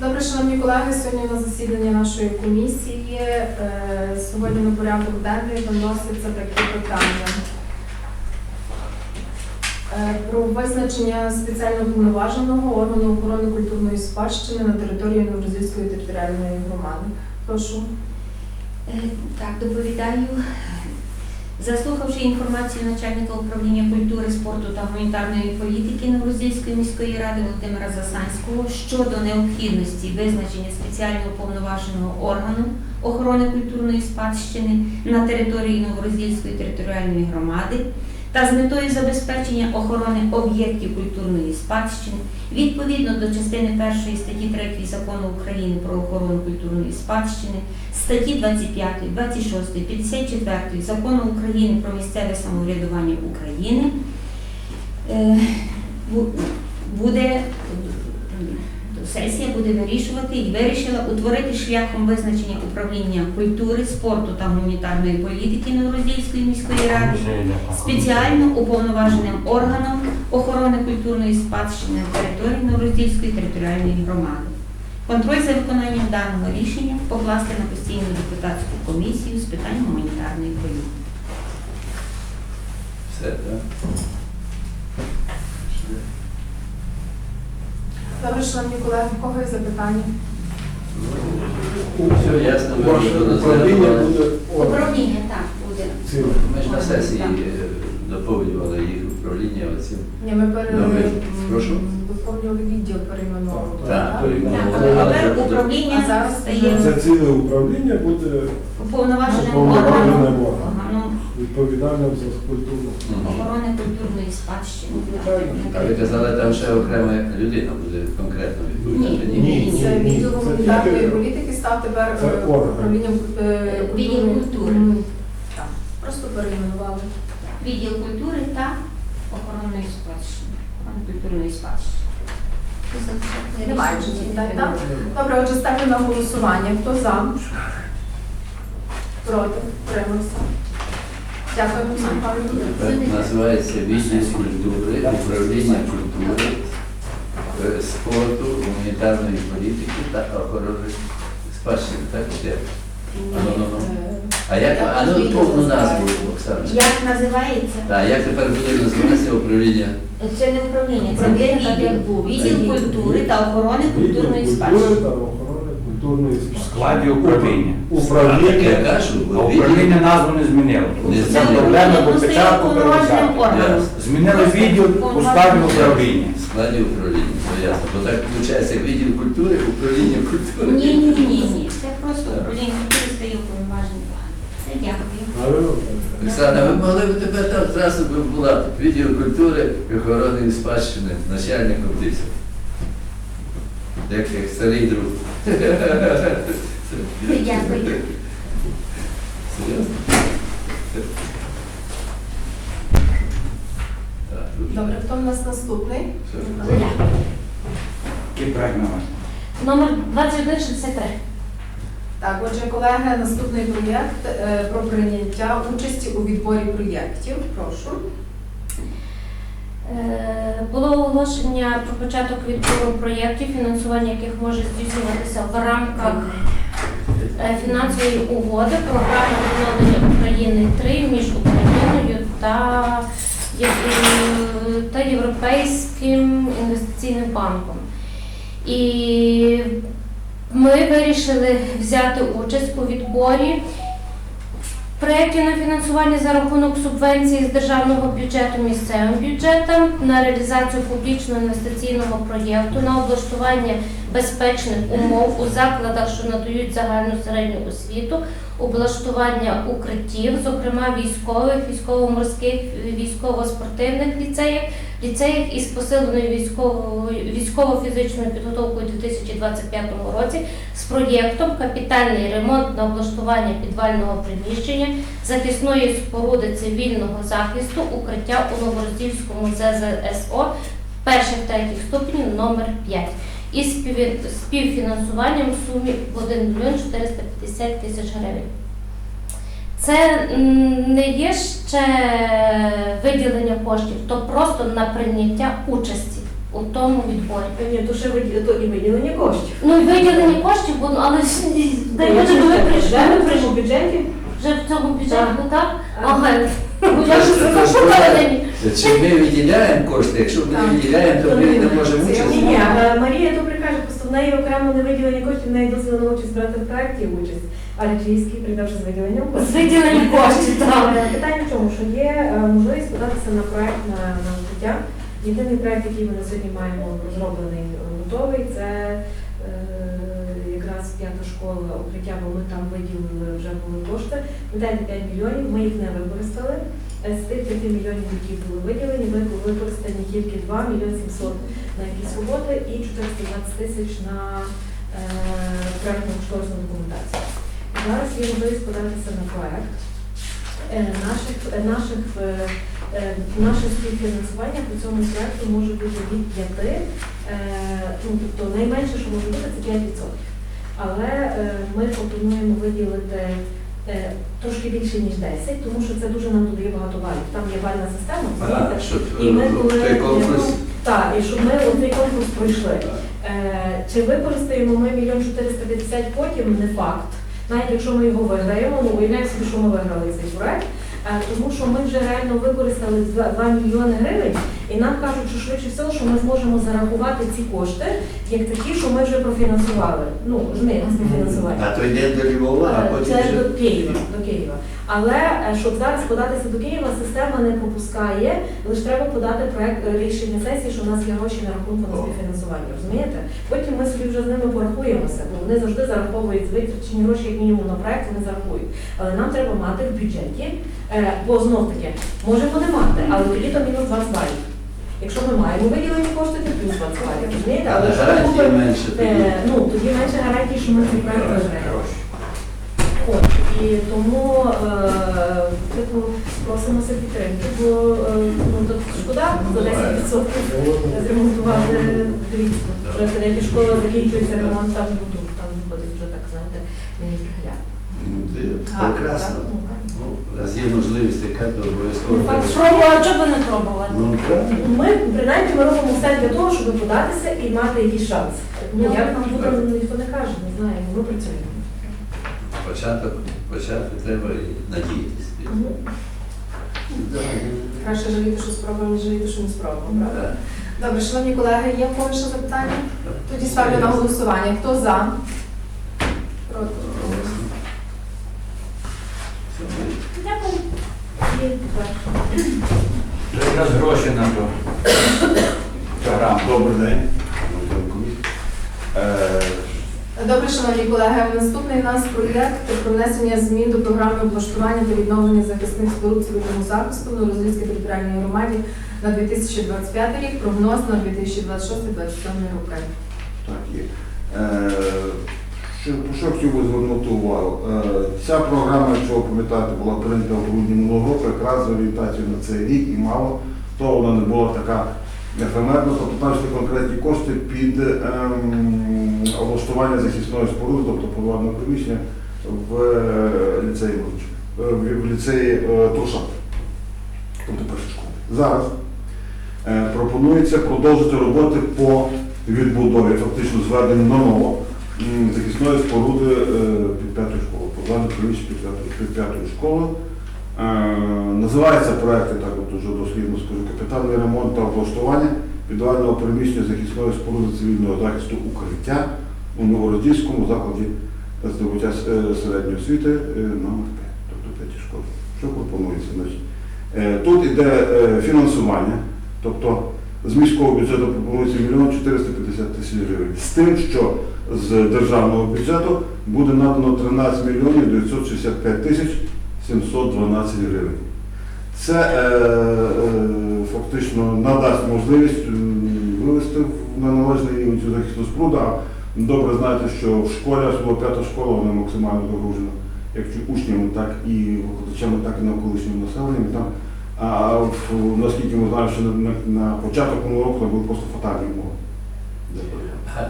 Добре, шановні колеги, сьогодні на засіданні нашої комісії. е, Сьогодні на порядок денний виноситься такі питання. Е, Про визначення спеціально повноваженого органу охорони культурної спадщини на території Новорозійської територіальної громади. Прошу. Е, Так, доповідаю. Заслухавши інформацію начальника управління культури, спорту та гуманітарної політики Новороздільської міської ради Володимира Засанського щодо необхідності визначення спеціально уповноваженого органу охорони культурної спадщини на території Новороздільської територіальної громади та з метою забезпечення охорони об'єктів культурної спадщини відповідно до частини 1 статті 3 Закону України про охорону культурної спадщини статті 25, 26, 54 Закону України про місцеве самоврядування України е, буде сесія буде вирішувати і вирішила утворити шляхом визначення управління культури, спорту та гуманітарної політики Новороздільської міської ради спеціально уповноваженим органом охорони культурної спадщини на території Новороздільської територіальної громади. Контроль за виконанням даного рішення покласти на постійну депутатську комісію з питань гуманітарної політики. Все, так? Добре, шановні колеги, в кого є запитання? Все ясно, ви Ваше вже управління буде Управління так буде. Ми ж на сесії е, доповнювали їх управління оцим. Ні, ми пере... Добре, м, прошу. доповнювали відділ перейменовували. Так. Так, але тепер вже- управління зараз стає Це ціле управління буде уповноваженим Уповноваженим органом органом. органом відповідальним за культуру. Мгм. охорони культурної спадщини. А ви казали, там ще окрема людина буде конкретно відповідати? Ні, ні. Це відділ Це гуманітарної тільки- політики став тепер Це е, орган. управлінням е, Відділ культури. М, Так, просто перейменували. Відділ культури та охоронної спадщини. Культурної спадщини. Добре, отже, ставлю на голосування. Хто за? Проти? Утримався? Дякую, Павлівна. Називається відділ культури, управління культури, е, спорту, гуманітарної політики та охорони спадщини. Так, ще? Ну. А як, а ну повну назву, Оксана? Як називається? Так, як тепер буде називатися управління? Це не управління, це відділ. Відділ культури та охорони культурної Відділ спадщини. культури та охорони культурної В спадщини. складі управління. Я кажу, управління назву не змінило. Не Це проблема, бо спочатку уповноваженим Змінили відділ у складі управління. в складі управління, то ясно. Бо так виходить, як відділ культури, управління культури. Ні, ні, ні, ні. Це просто управління культури стає уповноваженим органом. Це дякую. Правильно? Оксана, ви могли б тепер там зразу би була відділ культури і охорони спадщини, начальником тисяч. Як, як старий друг. Дякую. Серйозно? Добре, хто в нас наступний? І номер. Номер 2163. Так, отже, колеги, наступний проєкт е, про прийняття участі у відборі проєктів. Прошу. Е, Було оголошення про початок відбору проєктів, фінансування яких може здійснюватися в рамках е, фінансової угоди програми відновлення України 3 між Україною та, та Європейським інвестиційним банком. І ми вирішили взяти участь у відборі проєктів на фінансування за рахунок субвенції з державного бюджету місцевим бюджетам на реалізацію публічного інвестиційного проєкту на облаштування безпечних умов у закладах, що надають загальну середню освіту, облаштування укриттів, зокрема військових, військово-морських, військово-спортивних ліцеїв, ліцеїв із посиленою військово-фізичною підготовкою у 2025 році з проєктом Капітальний ремонт на облаштування підвального приміщення захисної споруди цивільного захисту укриття у Новороздільському ЗЗСО перших третіх ступенів номер 5 із співфі- співфінансуванням в сумі 1 мільйон 450 тисяч гривень. Це не є ще виділення коштів, то просто на прийняття участі у тому відборі. Ні, то ще виді- то і виділення коштів. Ну і виділення коштів буде, але ж де прийшли, ми в прийшли. бюджеті Вже в цьому бюджеті, Так. так? Ага. Ну, Я ж запрошувала мені. Чи ми виділяємо кошти? Якщо ми не Так. виділяємо, то ми не можемо Це участь. Ні, ні, е, Марія добре неї окремо не виділення коштів, в неї дозволено участь брати в проєкті участь. А Лічийський прийде з виділенням З виділенням коштів, так. Питання в чому, що є е, можливість податися на проєкт на, на життя. Єдиний проєкт, який ми на сьогодні маємо розроблений, е, готовий, це п'ята школа укриття, бо ми там виділили вже були кошти. Дайте 5 мільйонів, ми їх не використали. Е, З тих 5 мільйонів, які були виділені, ви були використані тільки 2 мільйони 700 на якісь роботи і 420 тисяч на е, проектну кошторисну документацію. Зараз є можливість податися на проект. Е, Наших, е, наших, наше співфінансування по цьому проекту може бути від 5, е, ну, тобто найменше, що може бути, це 5%. Але е, ми пропонуємо виділити е, трошки більше, ніж 10, тому що це дуже нам додає багато балів. Там є бальна система, розумієте? І ми е, коли так, і щоб ми цей конкурс пройшли. Чи використаємо ми мільйон 450 потім, не факт. Навіть якщо ми його виграємо, ну уявляємо собі, що ми виграли цей проект, тому що ми вже реально використали 2, 2 мільйони гривень, і нам кажуть, що швидше всього, що ми зможемо зарахувати ці кошти як такі, що ми вже профінансували. Ну, розумієте, співфінансування. А то йде до Львова, а Е, потім Це вже... до Києва, до Києва. Але е, щоб зараз податися до Києва, система не пропускає, лише треба подати проект е, рішення сесії, що в нас є гроші на рахунку на співфінансування. Розумієте? Потім ми собі вже з ними порахуємося, бо вони завжди зараховують витрачені гроші, як мінімум на проект, вони зарахують. Але нам треба мати в бюджеті, бо знов таки можемо не мати, але тоді то мінус 20 балів. Якщо ми маємо виділені кошти, то плюс 20 балів. Розумієте? Але якщо ми гарантії менше тоді. е, Ну, тоді менше гарантій, що ми цей проект. От, і тому е, типу, просимося підтримки, бо е, ну, тут шкода за 10% зремонтувати, дивіться, вже деякі школи закінчується ремонт, там ну, там виходить вже так, знаєте, мені пригляд. Ну, це Прекрасно. Ну, раз є можливість, яка то обов'язково. Ну, факт, треба. Пробувала, чого би не пробувати? Ну. Ми принаймні ми робимо все для того, щоб податися і мати якийсь шанс. Ну, Ну, як нам буде, ніхто не каже, не знаю, ми працюємо. Початок, почати треба і надіятися. Краще жаліти, що спробуємо, ніж жаліти, що не спробуємо, правда? Добре, шановні колеги, є в кого ще запитання? Тоді ставлю на голосування. Хто за? Проти? Дякую. І тепер. Це якраз гроші на то. Програма. Добрий день. Е, Добре, шановні колеги, наступний у нас проєкт про внесення змін до програми облаштування та відновлення захисних споруд цивільного захисту в Новорозвільській територіальній громаді на 2025 рік, прогноз на 2026-2027 роки. Так, є. Що, хотів би звернути увагу? Е, Ця програма, якщо ви пам'ятаєте, була прийнята в грудні минулого року, якраз з орієнтацією на цей рік і мало того вона не була така ефемерна, тобто там йшли конкретні кошти під ем, облаштування захисної споруди, тобто подвального приміщення в е, ліцеї е, в, ліцеї е, Турша, тобто перша школа. Зараз Е, Пропонується продовжити роботи по відбудові, фактично зведенню на ново захисної споруди е, під п'ятою школою, подвальне приміщення під п'ятою, школою. Е, Називається проект, так от уже дослідно скажу, капітальний ремонт та облаштування підвального приміщення захисної споруди цивільного захисту укриття у Новороздільському закладі здобуття е, середньої освіти номер 5, тобто п'ятій школі. Що пропонується? Значить, Тут іде фінансування. Тобто з міського бюджету пропонується 1 мільйон 450 тисяч гривень. З тим, що з державного бюджету буде надано 13 мільйонів 965 тисяч 712 гривень. Це е, е, фактично надасть можливість вивести на належний рівень цю захисну споруду. А Добре знаєте, що в школі, особливо п'ята школа, вона максимально загружена як учнями, так і викладачами, так і навколишнім населенням. А в- наскільки ми знаємо, що на, на, на початок минулого року там були просто фатальні умови. А,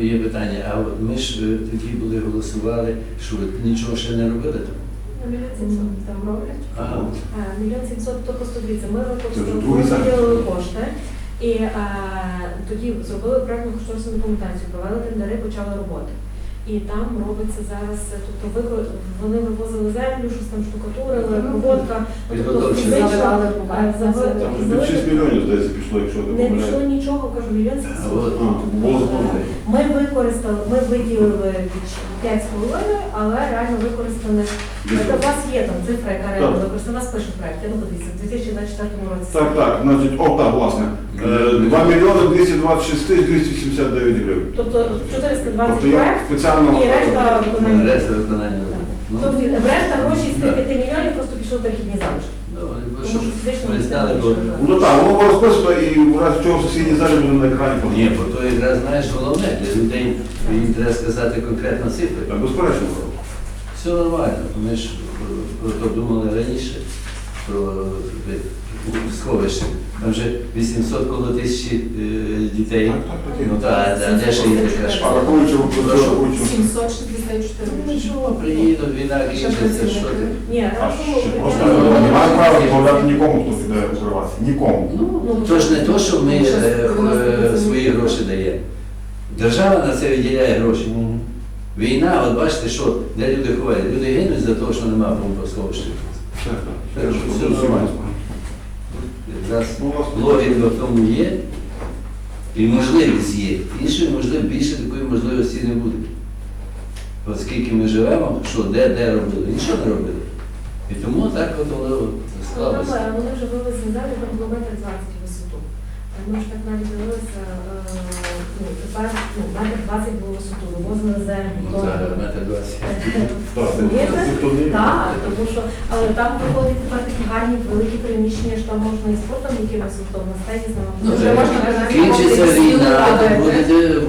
е, Є питання, а от ми ж е, тоді були голосували, що ви нічого ще не робили там. Мільйон 700 там роблять. Ага. Е, Мільйон 700, то просто дивіться, ми виділили кошти, І е, тоді зробили проєктну кошторисну документацію, провели тендери, почали роботи. І там робиться зараз, е, тобто вони вивозили землю, щось там штукатурили, проводка. Ну, тобто е, Там 6 мільйонів, здається, пішло, якщо не Не пішло нічого, кажу, мільйон було заповнено. Ми використали, ми виділили 5,5, але реально використали. Це у вас є там цифра, яка реально використана, у нас пише проект, я ну подивіться, в 2024 році. Так, так, значить, о, так, власне. Е, 2 мільйони 226 тисяч 279 гривень. Тобто 420 Тобто я проект спеціально... і решта виконання. Решта виконання. Ну, Тобто решта гроші з тих 5 мільйонів просто пішли в дохідні залишки. що Ну так, воно було розписано і в разі чого в сусідній залі буде на екрані. ні, бо то якраз знаєш головне для людей. Їм треба сказати конкретно цифри. Так, безперечно. Все нормально. Ми ж е, про то думали раніше, про е, сховище. Там вже 800 коло тисячі е, дітей. Так, так, так. Ну так, а де ж є така школа? рахуючи, рахуючи. 764 Ну нічого, приїдуть, війна кінчиться, що ти. Ні, просто немає права відмовляти нікому, хто піде укриватися. Нікому. Ну, то ж не то, що ми е, е, свої гроші даємо. Держава на це виділяє гроші. Війна, от бачите, що де люди ховають. Люди гинуть за те, що немає бомбосховища. Все нормально. Якраз Ну, у вас логіка в тому є, і можливість є. Іншої можливості, більше такої можливості не буде. Оскільки ми живемо, що де, де робили, нічого не робили. І тому так от воно там, Вони вже вивезли далі, там було метр 20 висоту. Е, Ми ж так навіть дивилися, е, ну, тепер ну, метр 20 було висоту, вивозили землю. Ну. Зараз метр двадцять. Так, Так, тому що, але там виходить тепер такі гарні великі приміщення, що там можна і спортом якимось готовим, з тенісними. Ну, Вже можна казати, кінчиться війна,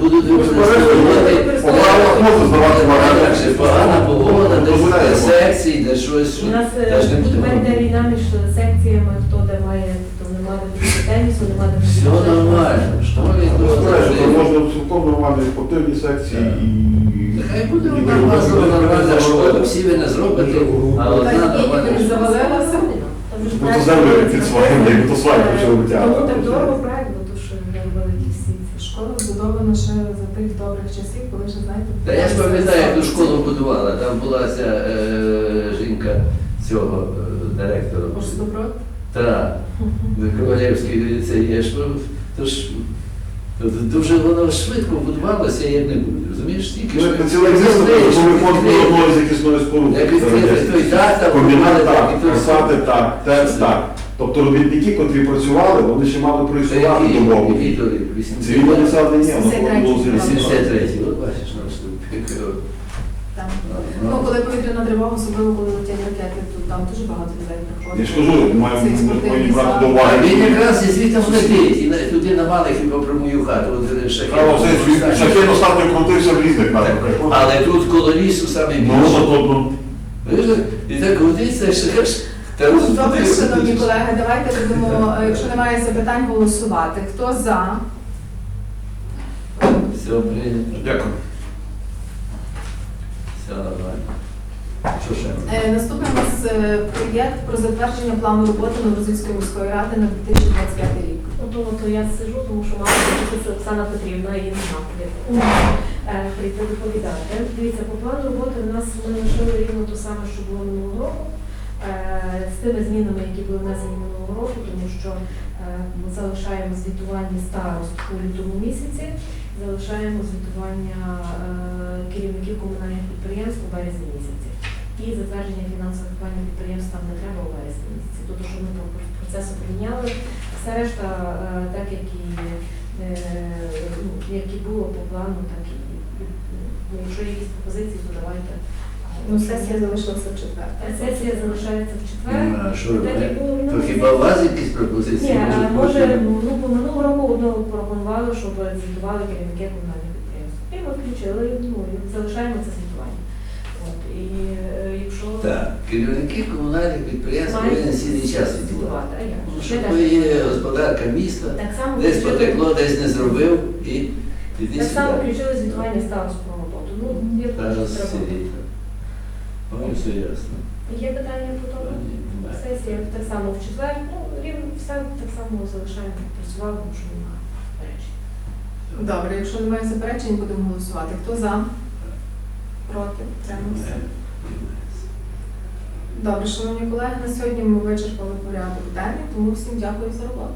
будуть, будуть використовувати. по правилах здавати в оренду. Же погана погода, десь де секції, де щось. У нас е, Теж не тепер йде війна між секціями, хто де має, хто не бути. Все нормально. Що Безперечно, то тут? можна цілком нормальні спортивні секції і... Нехай буде і- нормальна нормальна школа, всі ви не зробите, а одна нормальна школа. завалилася. Ну, то землю під своїм, як то свадьбу вже робити. Тому так дорого проект, бо то що всі ці. Школа збудована ще за тих добрих часів, коли ще знаєте. Та я ж пам'ятаю, як ту школу будувала, там була ця е, жінка цього е, директора. Може, добро? Так, Ковалєвський це є ж. ну, То ж дуже воно швидко будувалося, як не буде. Розумієш. Як відкрити той дата, Комбінат так, фасади так, ТЕЦ так. Тобто робітники, котрі працювали, вони ще мали проіснувати Який- до року. який то рік? Цивільне населення ні, воно 83-й. було 83-й, от бачиш, ну, що. Ну, коли повітряна тривога, особливо коли летять ракети, то там дуже багато людей приходить. Я ж кажу, маємо спортивний повинні брати до уваги. він якраз і звідти летить, і на- туди на малих хіба про мою хату, от шахет. Право, все, він шахет достатньо крутився в різних напрямках. Але тут коло лісу саме Ну, більше. ну, Видиш, І так крутиться, що ж. Та Ну, Добре, шановні колеги, давайте будемо, е, якщо немає запитань, голосувати. Хто за? Все прийнято. Дякую. Все нормально. Що ще? Е, Наступний у нас е, проєкт про затвердження плану роботи Новозільської міської ради на 2025 рік. Ну, то, то я сижу, тому що мала бути Оксана Петрівна і не знаю, е, прийти доповідати. Дивіться, по плану роботи у нас ми лишили рівно те саме, що було минулого року, е, з тими змінами, які були внесені минулого року, тому що е, ми залишаємо звітування старост у лютому місяці, залишаємо звітування е, керівників комунальних підприємств у березні місяці. І затвердження фінансових планів підприємств не треба у вересні місяці. Тобто, що ми по процесу прийняли, все решта, е, так як і, е, ну, як і було по плану, так і ну, якщо якісь пропозиції, то давайте. Ну, сесія залишилася в четвер. Сесія залишається в четвер. Ну, а що Так як робити? було То хіба у вас якісь пропозиції? Ні, а може, ну, по минулого року одного пропонували, щоб звітували керівники комунальних підприємств. І ми включили, ну, і залишаємо це звітування. От, і е, якщо Так, керівники комунальних підприємств мають повинні цілий час відбувати. звітувати, а як? Ну? Що то так. є господарка міста, Так само десь включили- потекло, десь не зробив і іди Так само сюди. включили звітування старост про роботу. Ну, я думаю, Зараз треба. сидіть. Ой, все ясно. Є питання по тому? Сесія так само в четвер. Ну, тоді все так само залишаємо, працювали, тому що немає речі. Добре, якщо немає заперечень, будемо голосувати. Хто за? Проти? Тримався? Добре, шановні колеги, на сьогодні ми вичерпали порядок денний, тому всім дякую за роботу.